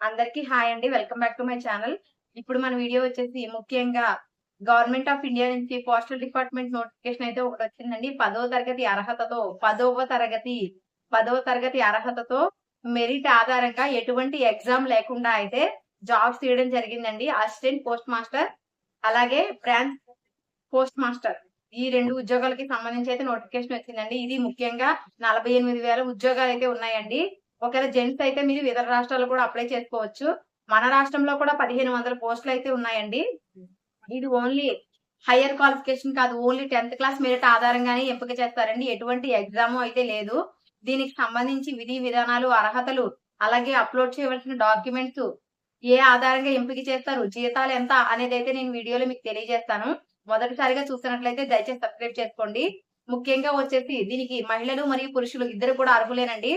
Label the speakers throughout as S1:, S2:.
S1: అందరికీ హాయ్ అండి. Welcome back to my channel. ఇప్పుడు మన వీడియో వచ్చేసి ముఖ్యంగా గవర్నమెంట్ ఆఫ్ ఇండియా నుంచి పోస్టల్ డిపార్ట్మెంట్ నోటిఫికేషన్ అయితే ఒకటి వచ్చిందండి. పదవ తరగతి అర్హతతో పదవ తరగతి పదవ తరగతి అర్హతతో మెరిట్ ఆధారంగా ఎటువంటి ఎగ్జామ్ లేకుండా అయితే జాబ్స్ తీయడం జరిగిందండి. అసిస్టెంట్ పోస్ట్ మాస్టర్ అలాగే బ్రాంచ్ పోస్ట్ మాస్టర్. ఈ రెండు ఉద్యోగాలకి సంబంధించి అయితే నోటిఫికేషన్ వచ్చిందండి. ఇది ముఖ్యంగా నలభై ఎనిమిది వేల ఉద్యోగాలు అయితే ఉన్నాయండి. ఒకవేళ జెంట్స్ అయితే మీరు ఇతర రాష్ట్రాల్లో కూడా అప్లై చేసుకోవచ్చు. మన రాష్ట్రంలో కూడా పదిహేను వందల పోస్టులు అయితే ఉన్నాయండి. ఇది ఓన్లీ హయ్యర్ క్వాలిఫికేషన్ కాదు ఓన్లీ టెన్త్ క్లాస్ మెరిట్ ఆధారంగానే ఎంపిక చేస్తారండి. ఎటువంటి ఎగ్జామ్ అయితే లేదు. దీనికి సంబంధించి విధి విధానాలు అర్హతలు అలాగే అప్లోడ్ చేయవలసిన డాక్యుమెంట్స్ ఏ ఆధారంగా ఎంపిక చేస్తారు జీతాలు ఎంత అనేది అయితే నేను వీడియోలో మీకు తెలియజేస్తాను. మొదటిసారిగా చూస్తున్నట్లయితే దయచేసి సబ్స్క్రైబ్ చేసుకోండి. ముఖ్యంగా వచ్చేసి దీనికి మహిళలు మరియు పురుషులు ఇద్దరు కూడా అర్హులేనండి.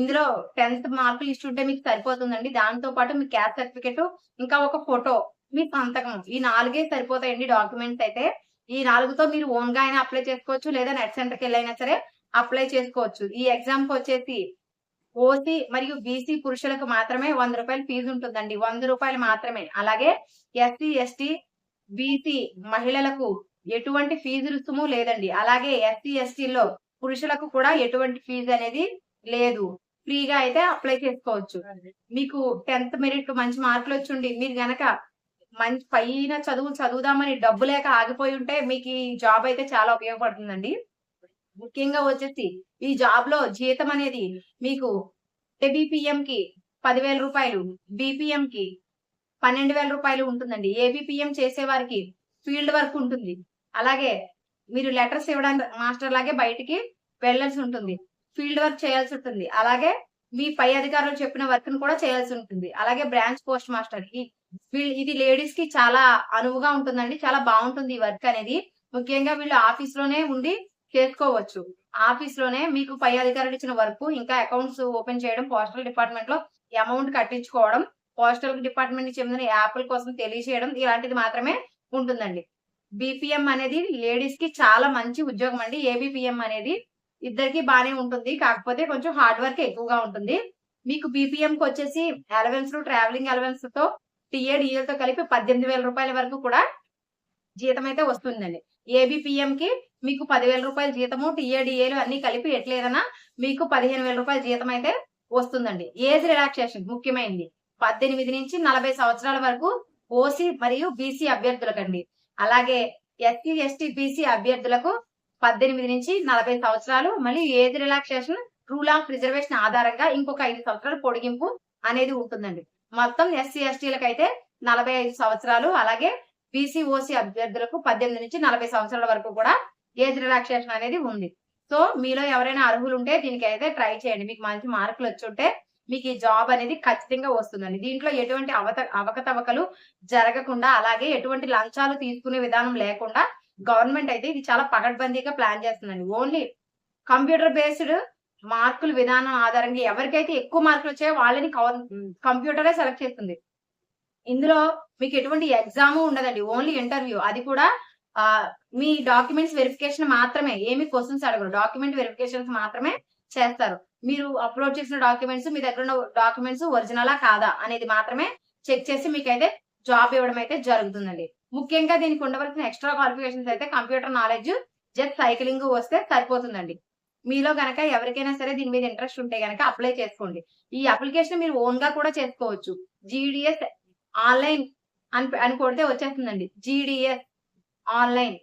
S1: ఇందులో టెన్త్ మార్కులు ఇస్తుంటే మీకు సరిపోతుందండి. దాంతో పాటు మీ క్యాస్ట్ సర్టిఫికెట్ ఇంకా ఒక ఫోటో మీ సంతకం ఈ నాలుగే సరిపోతాయండి డాక్యుమెంట్స్ అయితే. ఈ నాలుగుతో మీరు ఓన్గా అయినా అప్లై చేసుకోవచ్చు లేదా నెట్ సెంటర్కి వెళ్ళైనా సరే అప్లై చేసుకోవచ్చు. ఈ ఎగ్జామ్కి వచ్చేసి ఓసీ మరియు బీసీ పురుషులకు మాత్రమే వంద రూపాయల ఫీజు ఉంటుందండి. వంద రూపాయలు మాత్రమే. అలాగే ఎస్సీ ఎస్టీ బీసీ మహిళలకు ఎటువంటి ఫీజు రుసుము లేదండి. అలాగే ఎస్సీ ఎస్టీలో పురుషులకు కూడా ఎటువంటి ఫీజు అనేది లేదు. ఫ్రీగా అయితే అప్లై చేసుకోవచ్చు. మీకు టెన్త్ మెరిట్ మంచి మార్కులు వచ్చుండి మీరు గనక మంచి పైన చదువు చదువుదామని డబ్బు లేక ఆగిపోయి ఉంటే మీకు ఈ జాబ్ అయితే చాలా ఉపయోగపడుతుందండి. ముఖ్యంగా వచ్చేసి ఈ జాబ్లో జీతం అనేది మీకు ఏబిపిఎం కి పదివేల రూపాయలు బిపిఎం కి పన్నెండు వేల రూపాయలు ఉంటుందండి. ఏబిపిఎం చేసే వారికి ఫీల్డ్ వర్క్ ఉంటుంది. అలాగే మీరు లెటర్స్ ఇవ్వడానికి మాస్టర్ లాగే బయటికి వెళ్ళాల్సి ఉంటుంది. ఫీల్డ్ వర్క్ చేయాల్సి ఉంటుంది. అలాగే మీ పై అధికారులు చెప్పిన వర్క్ను కూడా చేయాల్సి ఉంటుంది. అలాగే బ్రాంచ్ పోస్ట్ మాస్టర్ ఇది లేడీస్కి చాలా అనువుగా ఉంటుందండి. చాలా బాగుంటుంది ఈ వర్క్ అనేది. ముఖ్యంగా వీళ్ళు ఆఫీస్లోనే ఉండి చేసుకోవచ్చు. ఆఫీస్లోనే మీకు పై అధికారులు ఇచ్చిన వర్క్ ఇంకా అకౌంట్స్ ఓపెన్ చేయడం పోస్టల్ డిపార్ట్మెంట్లో అమౌంట్ కట్టించుకోవడం పోస్టల్ డిపార్ట్మెంట్కి చెందిన యాప్ల కోసం తెలియజేయడం ఇలాంటిది మాత్రమే ఉంటుందండి. బీపీఎం అనేది లేడీస్కి చాలా మంచి ఉద్యోగం అండి. ఏబిపిఎం అనేది ఇద్దరికి బానే ఉంటుంది. కాకపోతే కొంచెం హార్డ్ వర్క్ ఎక్కువగా ఉంటుంది. మీకు బీపీఎంకి వచ్చేసి అలవెన్స్ ట్రావెలింగ్ అలవెన్స్తో టీఏడిఎల్తో కలిపి పద్దెనిమిది వేల రూపాయల వరకు కూడా జీతం అయితే వస్తుందండి. ఏబిపిఎం కి మీకు పదివేల రూపాయల జీతము టీఏడిఏలు అన్ని కలిపి ఎట్లేదన్నా మీకు పదిహేను వేల రూపాయల జీతం అయితే వస్తుందండి. ఏజ్ రిలాక్సేషన్ ముఖ్యమైనది పద్దెనిమిది నుంచి నలభై సంవత్సరాల వరకు ఓసీ మరియు బీసీ అభ్యర్థులకండి. అలాగే ఎస్సీ ఎస్టీ బీసీ అభ్యర్థులకు పద్దెనిమిది నుంచి నలభై సంవత్సరాలు మళ్ళీ age relaxation rule of reservation ఆధారంగా ఇంకొక ఐదు సంవత్సరాలు పొడిగింపు అనేది ఉంటుందండి. మొత్తం ఎస్సీ ఎస్టీలకు అయితే నలభై ఐదు సంవత్సరాలు అలాగే బీసీ ఓసీ అభ్యర్థులకు పద్దెనిమిది నుంచి నలభై సంవత్సరాల వరకు కూడా ఏజ్ రిలాక్సేషన్ అనేది ఉంది. సో మీలో ఎవరైనా అర్హులు ఉంటే దీనికి అయితే ట్రై చేయండి. మీకు మంచి మార్కులు వచ్చి ఉంటే మీకు ఈ జాబ్ అనేది ఖచ్చితంగా వస్తుందండి. దీంట్లో ఎటువంటి అవత అవకతవకలు జరగకుండా అలాగే ఎటువంటి లంచాలు తీసుకునే విధానం లేకుండా గవర్నమెంట్ అయితే ఇది చాలా పకడ్బందీగా ప్లాన్ చేస్తుందండి. ఓన్లీ కంప్యూటర్ బేస్డ్ మార్కుల విధానం ఆధారంగా ఎవరికైతే ఎక్కువ మార్కులు వచ్చాయో వాళ్ళని కంప్యూటరే సెలెక్ట్ చేస్తుంది. ఇందులో మీకు ఎటువంటి ఎగ్జామ్ ఉండదండి. Only interview. అది కూడా మీ డాక్యుమెంట్స్ వెరిఫికేషన్ మాత్రమే. ఏమి క్వశ్చన్స్ అడగరు. డాక్యుమెంట్ వెరిఫికేషన్స్ మాత్రమే చేస్తారు. మీరు అప్లోడ్ చేసిన డాక్యుమెంట్స్ మీ దగ్గర ఉన్న డాక్యుమెంట్స్ ఒరిజినలా కాదా అనేది మాత్రమే చెక్ చేసి మీకైతే జాబ్ ఇవ్వడం అయితే జరుగుతుందండి. ముఖ్యంగా దీనికి ఉండవలసిన ఎక్స్ట్రా క్వాలిఫికేషన్స్ అయితే కంప్యూటర్ నాలెడ్జ్ జస్ట్ సైక్లింగ్ వస్తే సరిపోతుందండి. మీలో గనక ఎవరికైనా సరే దీని మీద ఇంట్రెస్ట్ ఉంటే గనక అప్లై చేసుకోండి. ఈ అప్లికేషన్ మీరు ఓన్గా కూడా చేసుకోవచ్చు. జీడిఎస్ ఆన్లైన్ అని అని కొడితే వచ్చేస్తుందండి. జీడిఎస్ ఆన్లైన్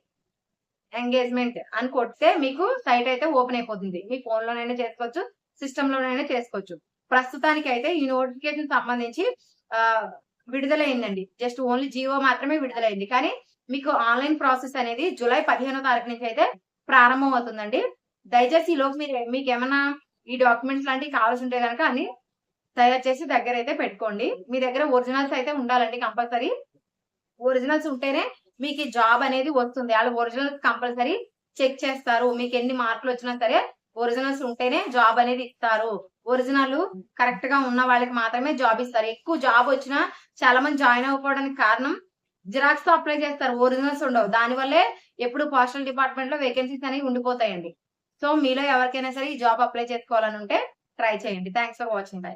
S1: ఎంగేజ్మెంట్ అని కొడితే మీకు సైట్ అయితే ఓపెన్ అయిపోతుంది. మీ ఫోన్ లోనైనా చేసుకోవచ్చు సిస్టమ్ లోనైనా చేసుకోవచ్చు. ప్రస్తుతానికి అయితే ఈ నోటిఫికేషన్ సంబంధించి విడుదలైందండి. జస్ట్ ఓన్లీ జియో మాత్రమే విడుదలైంది. కానీ మీకు ఆన్లైన్ ప్రాసెస్ అనేది జూలై పదిహేనో తారీఖు నుంచి అయితే ప్రారంభం అవుతుందండి దయచేసి ఈ లోపు మీరు మీకు ఏమైనా ఈ డాక్యుమెంట్స్ లాంటివి కావాల్సి ఉంటే కనుక అన్ని తయారు చేసి దగ్గర అయితే పెట్టుకోండి. మీ దగ్గర ఒరిజినల్స్ అయితే ఉండాలండి కంపల్సరీ. ఒరిజినల్స్ ఉంటేనే మీకు జాబ్ అనేది వస్తుంది. వాళ్ళు ఒరిజినల్స్ కంపల్సరీ చెక్ చేస్తారు. మీకు ఎన్ని మార్కులు వచ్చినా సరే ఒరిజినల్స్ ఉంటేనే జాబ్ అనేది ఇస్తారు. ఒరిజినల్ కరెక్ట్గా ఉన్న వాళ్ళకి మాత్రమే జాబ్ ఇస్తారు. ఎక్కువ జాబ్ వచ్చినా చాలా మంది జాయిన్ అవ్వకపోవడానికి కారణం జిరాక్స్తో అప్లై చేస్తారు. ఒరిజినల్స్ ఉండవు. దానివల్లే ఎప్పుడు పోస్టల్ డిపార్ట్మెంట్లో వేకెన్సీస్ అనేవి ఉండిపోతాయండి. సో మీలో ఎవరికైనా సరే ఈ జాబ్ అప్లై చేసుకోవాలని ఉంటే ట్రై చేయండి. Thanks for watching bye.